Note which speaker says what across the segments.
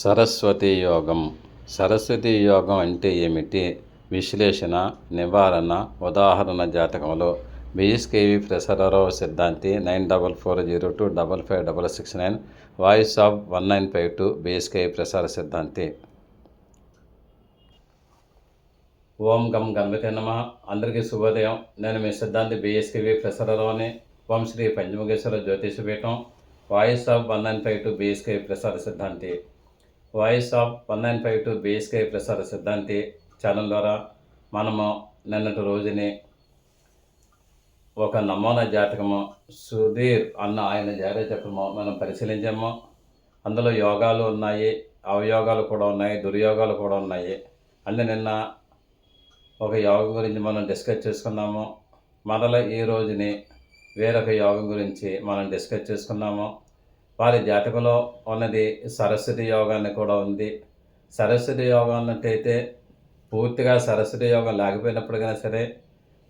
Speaker 1: సరస్వతి యోగం. సరస్వతి యోగం అంటే ఏమిటి? విశ్లేషణ నివారణ ఉదాహరణ జాతకంలో BSKV Prasararao Siddhanti nine double four zero two double five double six nine voice of one nine five two BSKV Prasara Siddhanti. ఓం గం గంగతే నమ. అందరికీ శుభోదయం. నేను మీ సిద్ధాంతి BSKV ప్రసరరావుని. Om Shri Panchamukheshwara Jyotisha Peetham voice of one nine five two BSK Prasara Siddhanti. Voice of one nine five two BSK Prasara Siddhanti channel ద్వారా మనము నిన్నటి రోజుని ఒక నమూనా జాతకము సుధీర్ అన్న ఆయన జాతకము మనం పరిశీలించాము. అందులో యోగాలు ఉన్నాయి అవయోగాలు కూడా ఉన్నాయి దుర్యోగాలు కూడా ఉన్నాయి. అంటే నిన్న ఒక యోగం గురించి మనం డిస్కస్ చేసుకున్నాము. మరల ఈ రోజుని వేరొక యోగం గురించి మనం డిస్కస్ చేసుకున్నాము. వారి జాతకంలో ఉన్నది సరస్వతి యోగాన్ని కూడా ఉంది. సరస్వతి యోగం అన్నట్టయితే పూర్తిగా సరస్వతి యోగం లేకపోయినప్పటికైనా సరే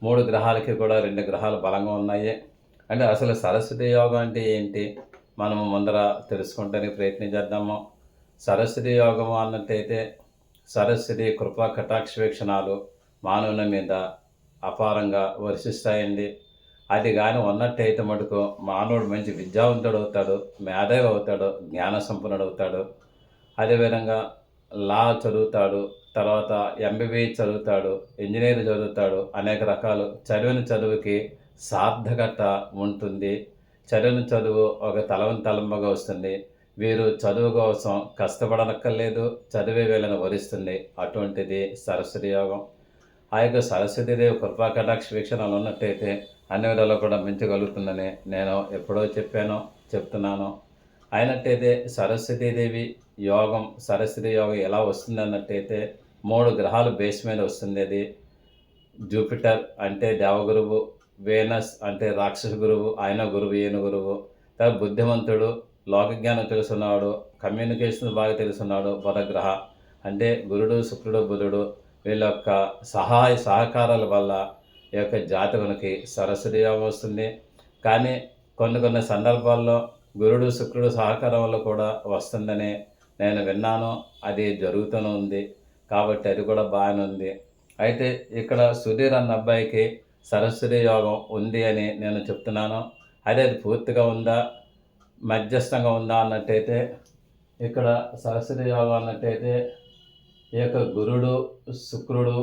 Speaker 1: మూడు గ్రహాలకి కూడా రెండు గ్రహాలు బలంగా ఉన్నాయి. అంటే అసలు సరస్వతి యోగం అంటే ఏంటి? మనము ముందర తెలుసుకుంటానికి ప్రయత్నం చేద్దాము. సరస్వతి యోగము అన్నట్టయితే సరస్వతి కృపా కటాక్ష వీక్షణాలు మానవుని మీద అపారంగా వర్షిస్తాయండి. అది కానీ ఉన్నట్టయితే మటుకు మానవుడు మంచి విద్యావంతుడు అవుతాడు మేధావి అవుతాడు జ్ఞాన సంపన్నుడు అవుతాడు అదేవిధంగా లా చదువుతాడు తర్వాత ఎంబీబీఎస్ చదువుతాడు ఇంజనీర్ చదువుతాడు అనేక రకాలు. చదివిన చదువుకి సార్థకత ఉంటుంది. చదివిన చదువు ఒక తలవని తలంబగా వస్తుంది. వీరు చదువు కోసం కష్టపడనక్కర్లేదు చదివే వేళను వరిస్తుంది. అటువంటిది సరస్వతి యోగం. ఆ యొక్క సరస్వతీదేవి కృపా కటాక్ష వీక్షణలు ఉన్నట్టయితే అన్ని విధాలు కూడా మించగలుగుతుందని నేను ఎప్పుడో చెప్పానో చెప్తున్నాను. అయినట్టయితే సరస్వతీదేవి యోగం సరస్వతి యోగం ఎలా వస్తుంది అన్నట్టయితే మూడు గ్రహాలు బేస్ మీద వస్తుంది అది జూపిటర్ అంటే దేవగురువు వేనస్ అంటే రాక్షస గురువు ఆయన గురువు ఈయన గురువు. తర్వాత బుద్ధిమంతుడు లోకజ్ఞానం తెలుసున్నాడు కమ్యూనికేషన్ బాగా తెలుసున్నాడు బుధగ్రహ అంటే గురుడు శుక్రుడు బుధుడు వీళ్ళ యొక్క సహాయ సహకారాల వల్ల ఈ యొక్క జాతకునికి సరస్వతి యోగం వస్తుంది. కానీ కొన్ని కొన్ని సందర్భాల్లో గురుడు శుక్రుడు సహకారం వల్ల కూడా వస్తుందని నేను విన్నాను. అది జరుగుతూనే ఉంది. కాబట్టి అది కూడా బాగానే ఉంది. అయితే ఇక్కడ సుధీర్ అన్న అబ్బాయికి సరస్వతి యోగం ఉంది అని నేను చెప్తున్నాను. అదే అది పూర్తిగా ఉందా? మధ్యస్థంగా ఉందా? అన్నట్టయితే ఇక్కడ సరస్వతి యోగం అన్నట్టయితే ఈ యొక్క గురుడు శుక్రుడు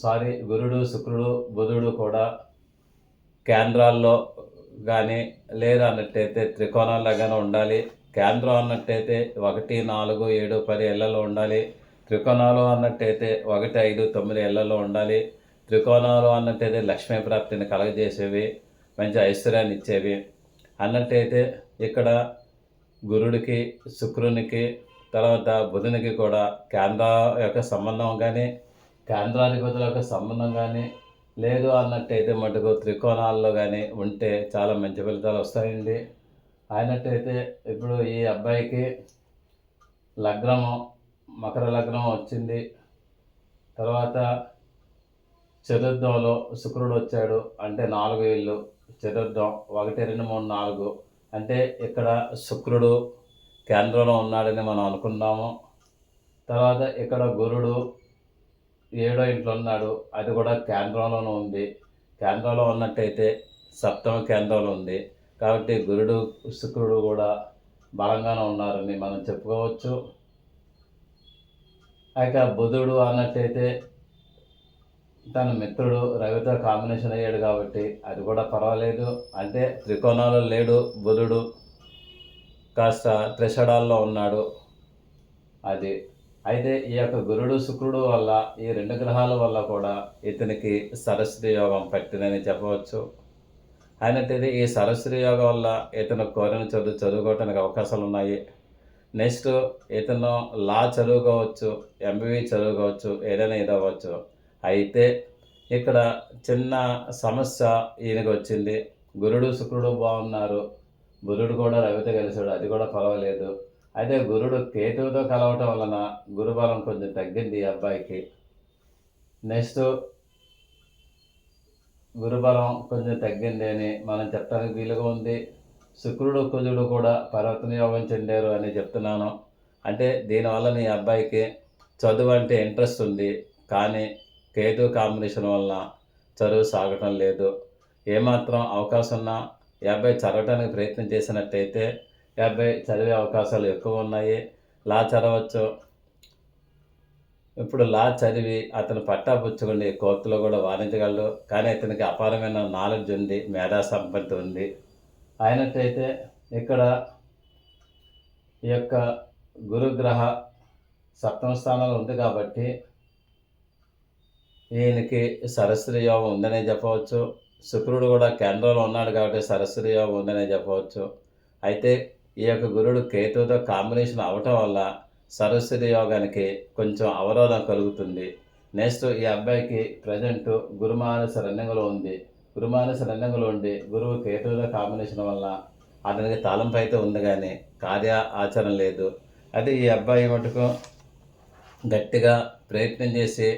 Speaker 1: సారీ గురుడు శుక్రుడు బుధుడు కూడా కేంద్రాల్లో కానీ లేదా అన్నట్టయితే త్రికోణాల్లో కానీ ఉండాలి. కేంద్రం అన్నట్టయితే ఒకటి నాలుగు ఏడు పది ఏళ్ళలో ఉండాలి. త్రికోణాలు అన్నట్టయితే ఒకటి ఐదు తొమ్మిది ఏళ్ళలో ఉండాలి. త్రికోణాలు అన్నట్టయితే లక్ష్మీ ప్రాప్తిని కలగజేసేవి మంచి ఐశ్వర్యాన్ని ఇచ్చేవి. అన్నట్టయితే ఇక్కడ గురుడికి శుక్రునికి తర్వాత బుధునికి కూడా కేంద్ర యొక్క సంబంధం కానీ కేంద్రాధిపతులకు సంబంధం కానీ లేదు అన్నట్టయితే మటుకు త్రికోణాల్లో కానీ ఉంటే చాలా మంచి ఫలితాలు వస్తాయండి. అయినట్టయితే ఇప్పుడు ఈ అబ్బాయికి లగ్నము మకర లగ్నం వచ్చింది. తర్వాత చతుర్థంలో శుక్రుడు వచ్చాడు అంటే నాలుగు ఇల్లు చతుర్థం ఒకటి రెండు మూడు నాలుగు. అంటే ఇక్కడ శుక్రుడు కేంద్రంలో ఉన్నాడని మనం అనుకున్నాము. తర్వాత ఇక్కడ గురుడు ఏడో ఇంట్లో ఉన్నాడు అది కూడా కేంద్రంలోనే ఉంది. కేంద్రంలో ఉన్నట్టయితే సప్తమ కేంద్రంలో ఉంది. కాబట్టి గురుడు శుక్రుడు కూడా బలంగానే ఉన్నారని మనం చెప్పుకోవచ్చు. ఇక బుధుడు అన్నట్టయితే తన మిత్రుడు రవితో కాంబినేషన్ అయ్యాడు కాబట్టి అది కూడా పర్వాలేదు. అంటే త్రికోణాలు లేడు బుధుడు. కాస్త త్రిషడాల్లో ఉన్నాడు. అది అయితే ఈ యొక్క గురుడు శుక్రుడు వల్ల ఈ రెండు గ్రహాల వల్ల కూడా ఇతనికి సరస్వతి యోగం పట్టిందని చెప్పవచ్చు. అయినట్టయితే ఈ సరస్వతి యోగం వల్ల ఇతను కోరిన చదువు చదువుకోవటానికి అవకాశాలు ఉన్నాయి. నెక్స్ట్ ఇతను లా చదువుకోవచ్చు ఎంబీబీ చదువుకోవచ్చు ఏదైనా ఇది అవ్వచ్చు అయితే ఇక్కడ చిన్న సమస్య ఈయనకు వచ్చింది. గురుడు శుక్రుడు బాగున్నారు. గురుడు కూడా రవితో కలిసాడు అది కూడా పర్వాలేదు. అయితే గురుడు కేతువుతో కలవటం వలన గురుబలం కొంచెం తగ్గింది ఈ అబ్బాయికి. నెక్స్ట్ గురుబలం కొంచెం తగ్గింది అని మనం చెప్పడానికి వీలుగా ఉంది. శుక్రుడు కుజుడు కూడా పరివర్తన యోగం చెందారు అని చెప్తున్నాను. అంటే దీనివల్ల నీ అబ్బాయికి చదువు అంటే ఇంట్రెస్ట్ ఉంది. కానీ కేతు కాంబినేషన్ వలన చదువు సాగటం లేదు. ఏమాత్రం అవకాశం ఉన్నా ఈ అబ్బాయి చదవటానికి ప్రయత్నం చేసినట్టయితే యాభై చదివే అవకాశాలు ఎక్కువ ఉన్నాయి. లా చదవచ్చు. ఇప్పుడు లా చదివి అతను పట్టా పుచ్చుకుని కోర్టులో కూడా వాదించగలడు. కానీ అతనికి అపారమైన నాలెడ్జ్ ఉంది మేధా సంపత్తి ఉంది. అయినట్టయితే ఇక్కడ ఈ యొక్క గురుగ్రహ సప్తమ స్థానంలో ఉంది కాబట్టి ఈయనకి సరస్వతి యోగం ఉందనే చెప్పవచ్చు. శుక్రుడు కూడా కేంద్రంలో ఉన్నాడు కాబట్టి సరస్వతి యోగం ఉందనే చెప్పవచ్చు. అయితే ఈ యొక్క గురుడు కేతువుతో కాంబినేషన్ అవటం వల్ల సరస్వతి యోగానికి కొంచెం అవరోధం కలుగుతుంది. నెక్స్ట్ ఈ అబ్బాయికి ప్రజెంట్ గురుమానస రంగంలో ఉంది. గురుమానస రంగంలో ఉండి గురువు కేతువుతో కాంబినేషన్ వల్ల అతనికి తలంపు అయితే ఉంది కానీ కార్య ఆచరణ లేదు. అయితే ఈ అబ్బాయి మటుకు గట్టిగా ప్రయత్నం చేసి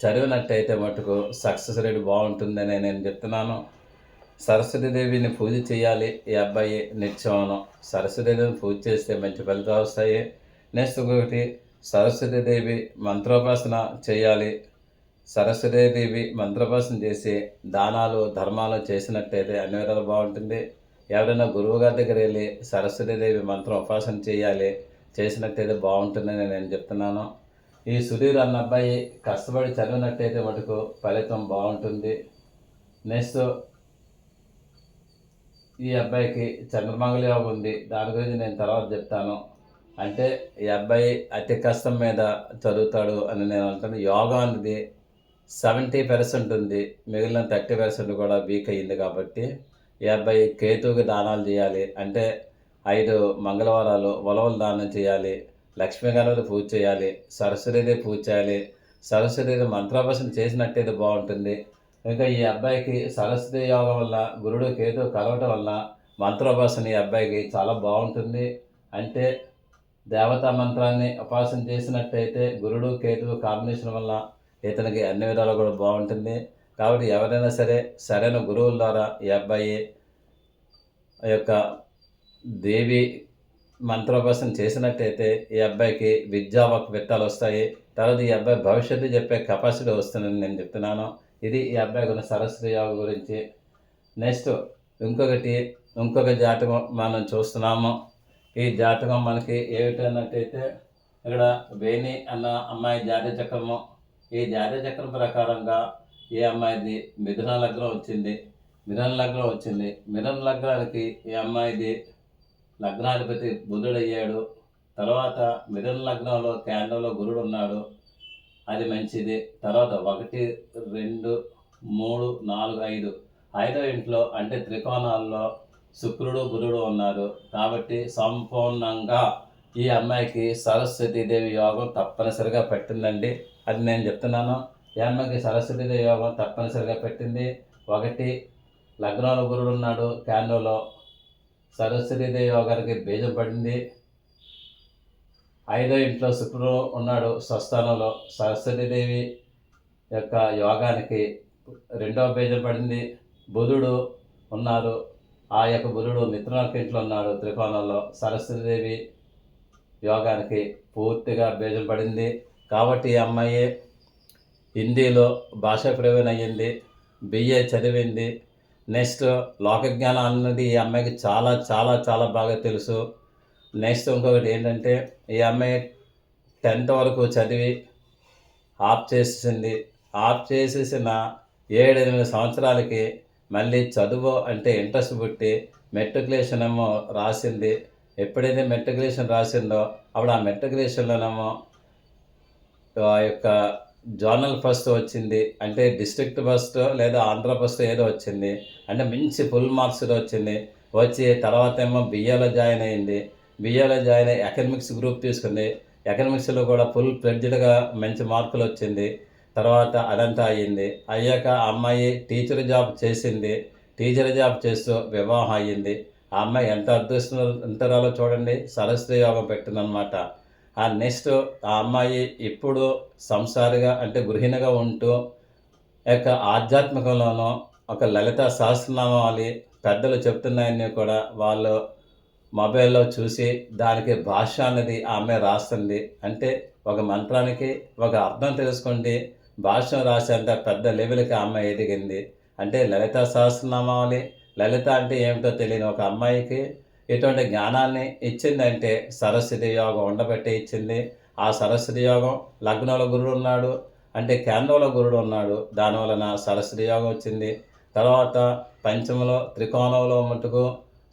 Speaker 1: చదివినట్టయితే మటుకు సక్సెస్ రేట్ బాగుంటుందని నేను చెప్తున్నాను. సరస్వతీదేవిని పూజ చేయాలి. ఈ అబ్బాయి నిత్యం సరస్వతీదేవిని పూజ చేస్తే మంచి ఫలితాలు వస్తాయి. నెక్స్ట్ ఒకటి సరస్వతీదేవి మంత్రోపాసన చేయాలి. సరస్వతీదేవి మంత్రోపాసన చేసి దానాలు ధర్మాలు చేసినట్టయితే అన్ని విధాలు బాగుంటుంది. ఎవరైనా గురువు గారి దగ్గర వెళ్ళి సరస్వతీదేవి మంత్రం ఉపాసన చేయాలి. చేసినట్టయితే బాగుంటుందని నేను చెప్తున్నాను. ఈ సుధీర్ అన్న అబ్బాయి కష్టపడి చదివినట్టయితే మటుకు ఫలితం బాగుంటుంది. నెక్స్ట్ ఈ అబ్బాయికి చంద్రమంగళ యోగం ఉంది. దాని గురించి నేను తర్వాత చెప్తాను. అంటే ఈ అబ్బాయి అతి కష్టం మీద చదువుతాడు అని నేను అంటాను. యోగా అనేది సెవెంటీ పర్సెంట్ ఉంది. మిగిలిన థర్టీ పర్సెంట్ కూడా వీక్ అయ్యింది కాబట్టి ఈ అబ్బాయి కేతువుకి దానాలు చేయాలి. అంటే ఐదు మంగళవారాలు ఉలవలు దానం చేయాలి. లక్ష్మీ గణపతి పూజ చేయాలి. సరస్వతిదేవి పూజ చేయాలి. సరస్వతిదేవి మంత్రాభాషణ చేసినట్టయితే బాగుంటుంది. ఇంకా ఈ అబ్బాయికి సరస్వతి యోగం వల్ల గురుడు కేతు కలవటం వల్ల మంత్రోపాసన ఈ అబ్బాయికి చాలా బాగుంటుంది. అంటే దేవతా మంత్రాన్ని ఉపాసన చేసినట్టయితే గురుడు కేతువు కాంబినేషన్ వల్ల ఇతనికి అన్ని విధాలు కూడా బాగుంటుంది. కాబట్టి ఎవరైనా సరే సరైన గురువుల ద్వారా ఈ అబ్బాయి ఆ యొక్క దేవి మంత్రోపాసన చేసినట్టయితే ఈ అబ్బాయికి విద్యా విత్తాలు వస్తాయి. తర్వాత ఈ అబ్బాయి భవిష్యత్తు చెప్పే కెపాసిటీ వస్తుందని నేను చెప్తున్నాను. ఇది ఈ అబ్బాయికి ఉన్న సరస్వతి యోగ గురించి. నెక్స్ట్ ఇంకొకటి ఇంకొక జాతకం మనం చూస్తున్నాము. ఈ జాతకం మనకి ఏమిటన్నట్టయితే ఇక్కడ వేణి అన్న అమ్మాయి జాతీయ చక్రము. ఈ జాతీయ చక్రం ప్రకారంగా ఈ అమ్మాయిది మిథున లగ్నం వచ్చింది? మిథున లగ్నం వచ్చింది. మిథున లగ్నానికి ఈ అమ్మాయిది లగ్నాధిపతి బుధుడు అయ్యాడు తర్వాత మిథున లగ్నంలో కేంద్రంలో గురుడు ఉన్నాడు. అది మంచిది. తర్వాత ఒకటి రెండు మూడు నాలుగు ఐదు. ఐదో ఇంట్లో అంటే త్రికోణాల్లో శుక్రుడు గురుడు ఉన్నారు. కాబట్టి సంపూర్ణంగా ఈ అమ్మాయికి సరస్వతీదేవి యోగం తప్పనిసరిగా పెట్టిందండి. అది నేను చెప్తున్నాను. ఈ అమ్మాయికి సరస్వతీదేవి యోగం తప్పనిసరిగా పెట్టింది. ఒకటి లగ్నంలో గురుడు ఉన్నాడు. క్యాండోలో సరస్వతీదేవి యోగానికి బీజం పడింది. ఐదో ఇంట్లో శుక్రుడు ఉన్నాడు. స్వస్థానంలో సరస్వతీదేవి యొక్క యోగానికి రెండవ బీజం పడింది. బుధుడు ఉన్నారు. ఆ యొక్క బుధుడు మిత్రుల ఇంట్లో ఉన్నాడు. త్రికోణంలో సరస్వతీదేవి యోగానికి పూర్తిగా బీజం పడింది. కాబట్టి ఈ అమ్మాయి హిందీలో భాష ప్రవీణ అయ్యింది. బిఏ చదివింది. నెక్స్ట్ లోకజ్ఞానం అన్నది ఈ అమ్మాయికి చాలా చాలా చాలా బాగా తెలుసు. నెక్స్ట్ ఇంకొకటి ఏంటంటే ఈ అమ్మాయి టెన్త్ వరకు చదివి ఆఫ్ చేసేసింది. ఆఫ్ చేసేసిన ఏడెనిమిది సంవత్సరాలకి మళ్ళీ చదువు అంటే ఇంట్రెస్ట్ పుట్టి మెట్రికులేషన్ ఏమో రాసింది. ఎప్పుడైతే మెట్రికులేషన్ రాసిందో అప్పుడు ఆ మెట్రికులేషన్లోనేమో ఆ యొక్క జోనల్ ఫస్ట్ వచ్చింది. అంటే డిస్ట్రిక్ట్ ఫస్ట్ లేదా ఆంధ్ర ఫస్ట్ ఏదో వచ్చింది. అంటే మంచి ఫుల్ మార్క్స్లో వచ్చింది. వచ్చి తర్వాత ఏమో బిఏలో జాయిన్ అయింది. బిఏలో జాయిన్ అయ్యి ఎకనమిక్స్ గ్రూప్ తీసుకుంది. ఎకనమిక్స్లో కూడా ఫుల్ ఫ్లెడ్జ్డ్గా మంచి మార్కులు వచ్చింది. తర్వాత అదంతా అయ్యింది. అయ్యాక అమ్మాయి టీచర్ జాబ్ చేసింది. టీచర్ జాబ్ చేస్తూ వివాహం అయ్యింది. ఆ అమ్మాయి ఎంత అదృష్టంతరాలో చూడండి. సరస్వతి యోగం పెట్టిందనమాట ఆ నెక్స్ట్ ఆ అమ్మాయి ఇప్పుడు సంసారిగా అంటే గృహిణిగా ఉంటూ యొక్క ఆధ్యాత్మికంలోనూ ఒక లలిత సహస్రనామావళి పెద్దలు చెప్తున్నాయని కూడా వాళ్ళు మొబైల్లో చూసి దానికి భాష అనేది ఆమె రాస్తుంది. అంటే ఒక మంత్రానికి ఒక అర్థం తెలుసుకోండి భాష రాసేంత పెద్ద లెవెల్కి ఆమె ఎదిగింది. అంటే లలిత సహస్రనామావళి లలిత అంటే ఏమిటో తెలియని ఒక అమ్మాయికి ఇటువంటి జ్ఞానాన్ని ఇచ్చిందంటే సరస్వతి యోగం ఉండబట్టి ఇచ్చింది. ఆ సరస్వతి యోగం లగ్నంలో గురుడు ఉన్నాడు. అంటే కేంద్రంలో గురుడు ఉన్నాడు. దానివలన సరస్వతి యోగం వచ్చింది. తర్వాత పంచమలో త్రికోణంలో మటుకు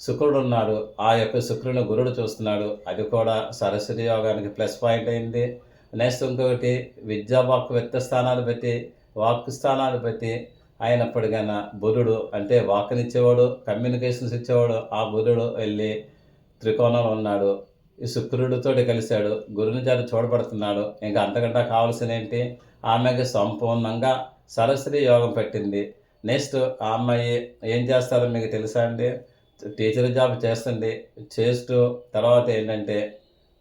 Speaker 1: శుక్రుడు ఉన్నాడు ఆ యొక్క శుక్రుని గురుడు చూస్తున్నాడు. అది కూడా సరస్వతి యోగానికి ప్లస్ పాయింట్ అయింది. నెక్స్ట్ ఇంకొకటి విద్యా వాక్ వ్యక్త స్థానాలు పెట్టి వాక్ స్థానాలు పెట్టి అయినప్పటికైనా బుధుడు అంటే వాక్నిచ్చేవాడు కమ్యూనికేషన్స్ ఇచ్చేవాడు ఆ బుధుడు వెళ్ళి త్రికోణంలో ఉన్నాడు. ఈ శుక్రుడితోటి కలిశాడు. గురుని చేత చూడబడుతున్నాడు. ఇంకా అంతకంటే కావాల్సిన ఏంటి ఆమెకి సంపూర్ణంగా సరస్వతి యోగం పెట్టింది. నెక్స్ట్ ఆ అమ్మాయి ఏం చేస్తారో మీకు తెలుసా అండి? టీచర్ జాబ్ చేస్తుంది చేస్తూ తర్వాత ఏంటంటే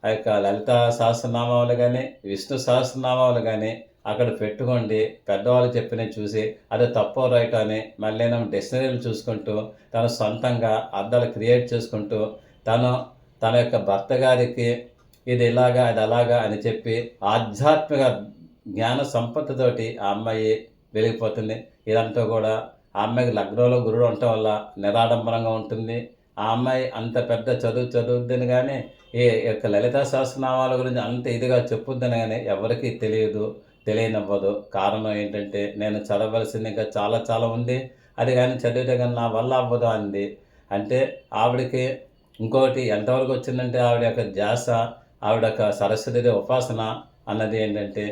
Speaker 1: ఆ యొక్క లలిత సహస్రనామాలు కానీ విష్ణు సహస్రనామాలు కానీ అక్కడ పెట్టుకోండి. పెద్దవాళ్ళు చెప్పినవి చూసి అది తప్పో రైట్ అని మళ్ళీ డిక్షనరీలు చూసుకుంటూ తను సొంతంగా అర్థాలు క్రియేట్ చేసుకుంటూ తను తన యొక్క భర్త గారికి ఇది ఇలాగా అది అలాగా అని చెప్పి ఆధ్యాత్మిక జ్ఞాన సంపత్తితోటి ఆ అమ్మాయి వెలిగిపోతుంది. ఇదంతా కూడా ఆ అమ్మాయికి లగ్నంలో గురుడు ఉండటం వల్ల నిరాడంబరంగా ఉంటుంది. ఆ అమ్మాయి అంత పెద్ద చదువు చదువుద్దని కానీ ఈ యొక్క లలితా సహస్రనామాల గురించి అంత ఇదిగా చెప్పుద్దని కానీ ఎవరికీ తెలియదు తెలియనివ్వదు. కారణం ఏంటంటే నేను చదవలసింది ఇంకా చాలా చాలా ఉంది. అది కానీ చదివితే కానీ నా వల్ల అవ్వదు అంది. అంటే ఆవిడకి ఇంకోటి ఎంతవరకు వచ్చిందంటే ఆవిడ యొక్క ధ్యాస ఆవిడ యొక్క సరస్వతి ఉపాసన అన్నది ఏంటంటే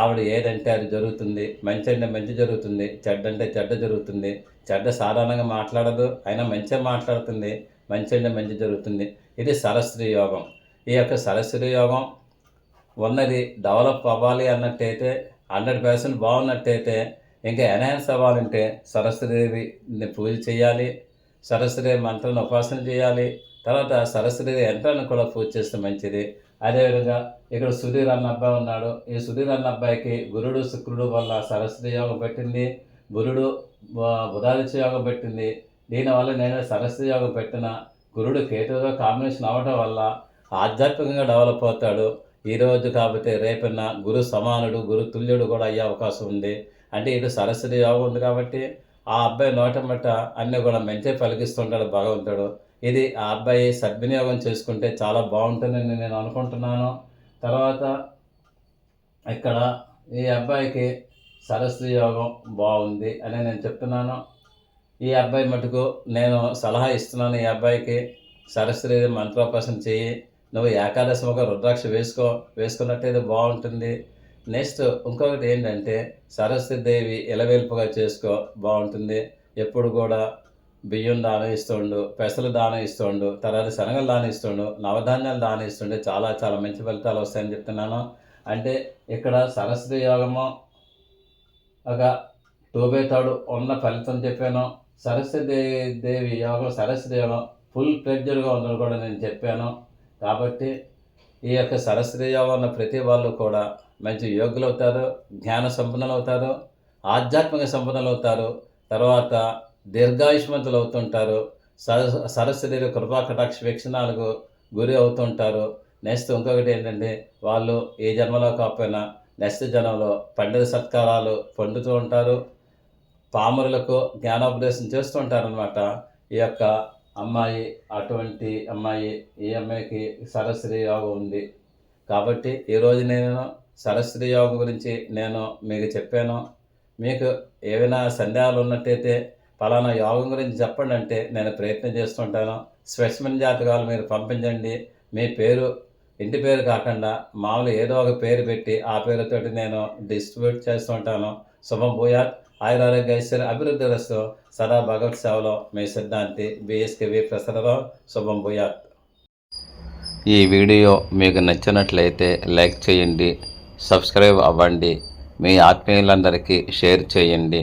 Speaker 1: ఆవిడ ఏదంటే అది జరుగుతుంది. మంచి అంటే మంచి జరుగుతుంది. చెడ్డ అంటే చెడ్డ జరుగుతుంది. చెడ్డ సాధారణంగా మాట్లాడదు. అయినా మంచిగా మాట్లాడుతుంది. మంచి అంటే మంచి జరుగుతుంది. ఇది సరస్వతి యోగం. ఈ యొక్క సరస్వతి యోగం ఉన్నది డెవలప్ అవ్వాలి అన్నట్టయితే హండ్రెడ్ పర్సెంట్ బాగున్నట్టయితే ఇంకా ఎన్హాన్స్ అవ్వాలంటే సరస్వతిదేవిని పూజ చేయాలి. సరస్వతి మంత్రాన్ని ఉపాసన చేయాలి. తర్వాత సరస్వతి యంత్రాన్ని కూడా పూజ చేస్తే మంచిది. అదేవిధంగా ఇక్కడ సుధీర్ అన్న అబ్బాయి ఉన్నాడు. ఈ సుధీర్ అన్న అబ్బాయికి గురుడు శుక్రుడు వల్ల సరస్వతి యోగం పెట్టింది. గురుడు బుధాదిత్య యోగం పెట్టింది. దీనివల్ల నేను సరస్వతి యోగం పెట్టిన. గురుడు కేతువుతో కాంబినేషన్ అవ్వటం వల్ల ఆధ్యాత్మికంగా డెవలప్ అవుతాడు. ఈరోజు కాకపోతే రేపన్న గురు సమానుడు గురు తుల్యుడు కూడా అయ్యే అవకాశం ఉంది. అంటే ఇటు సరస్వతి యోగం ఉంది కాబట్టి ఆ అబ్బాయి నోట అన్నీ కూడా మంచి పలికిస్తుంటాడు భగవంతుడు. ఇది ఆ అబ్బాయి సద్వినియోగం చేసుకుంటే చాలా బాగుంటుందని నేను అనుకుంటున్నాను. తర్వాత ఇక్కడ ఈ అబ్బాయికి సరస్వతి యోగం బాగుంది అని నేను చెప్తున్నాను. ఈ అబ్బాయి మటుకు నేను సలహా ఇస్తున్నాను ఈ అబ్బాయికి సరస్వతి మంత్రోపాసన చేయి నువ్వు ఏకాదశి ఒక రుద్రాక్ష వేసుకో వేసుకున్నట్టయితే బాగుంటుంది. నెక్స్ట్ ఇంకొకటి ఏంటంటే సరస్వతి దేవి ఇలవేల్పుగా చేసుకో బాగుంటుంది. ఎప్పుడు కూడా బియ్యం దానం ఇస్తుండు పెసలు దానం ఇస్తుండు తర్వాత శనగలు దానం ఇస్తుండు నవధాన్యాలు దానం ఇస్తుండే. చాలా చాలా మంచి ఫలితాలు వస్తాయని చెప్తున్నాను. అంటే ఇక్కడ సరస్వతి యోగము ఒక టూబే తాడు ఉన్న ఫలితం చెప్పాను. సరస్వతి దేవి యోగం సరస్వతి యోగం ఫుల్ ప్లెడ్జర్గా ఉందని కూడా నేను చెప్పాను. కాబట్టి ఈ యొక్క సరస్వతి యోగం ఉన్న ప్రతి వాళ్ళు కూడా మంచి యోగులు అవుతారు జ్ఞాన సంపన్నులు అవుతారు ఆధ్యాత్మిక సంపన్నులు అవుతారు తర్వాత దీర్ఘాయుష్మంతులు అవుతుంటారు సర సరస్వతి కృపా కటాక్ష వీక్షణాలకు గురి అవుతుంటారు. నెక్స్ట్ ఇంకొకటి ఏంటంటే వాళ్ళు ఏ జన్మలో కాకపోయినా నెక్స్ట్ జన్మలో పండిత సత్కారాలు పొందుతూ ఉంటారు. పామరులకు జ్ఞానోపదేశం చేస్తూ ఉంటారనమాట ఈ యొక్క అమ్మాయి అటువంటి అమ్మాయి ఈ అమ్మాయికి సరస్వతి యోగం ఉంది. కాబట్టి ఈరోజు నేను సరస్వతి యోగం గురించి నేను మీకు చెప్పాను. మీకు ఏవైనా సందేహాలు ఉన్నట్టయితే పలానా యోగం గురించి చెప్పండి అంటే నేను ప్రయత్నం చేస్తుంటాను. స్పెషమన్ జాతకాలు మీరు పంపించండి. మీ పేరు ఇంటి పేరు కాకుండా మామూలు ఏదో ఒక పేరు పెట్టి ఆ పేరుతోటి నేను డిస్ట్రిబ్యూట్ చేస్తుంటాను. శుభం భూయాత్ ఆయురారోగ్య ఐశ్వర్య అభివృద్ధి రస్తు సదా భగవత్ సేవలో మీ సిద్ధాంతి బిఎస్కేవి ప్రసరరావు శుభం భూయాత్. ఈ వీడియో మీకు నచ్చినట్లయితే లైక్ చేయండి సబ్స్క్రైబ్ అవ్వండి మీ ఆత్మీయులందరికీ షేర్ చేయండి.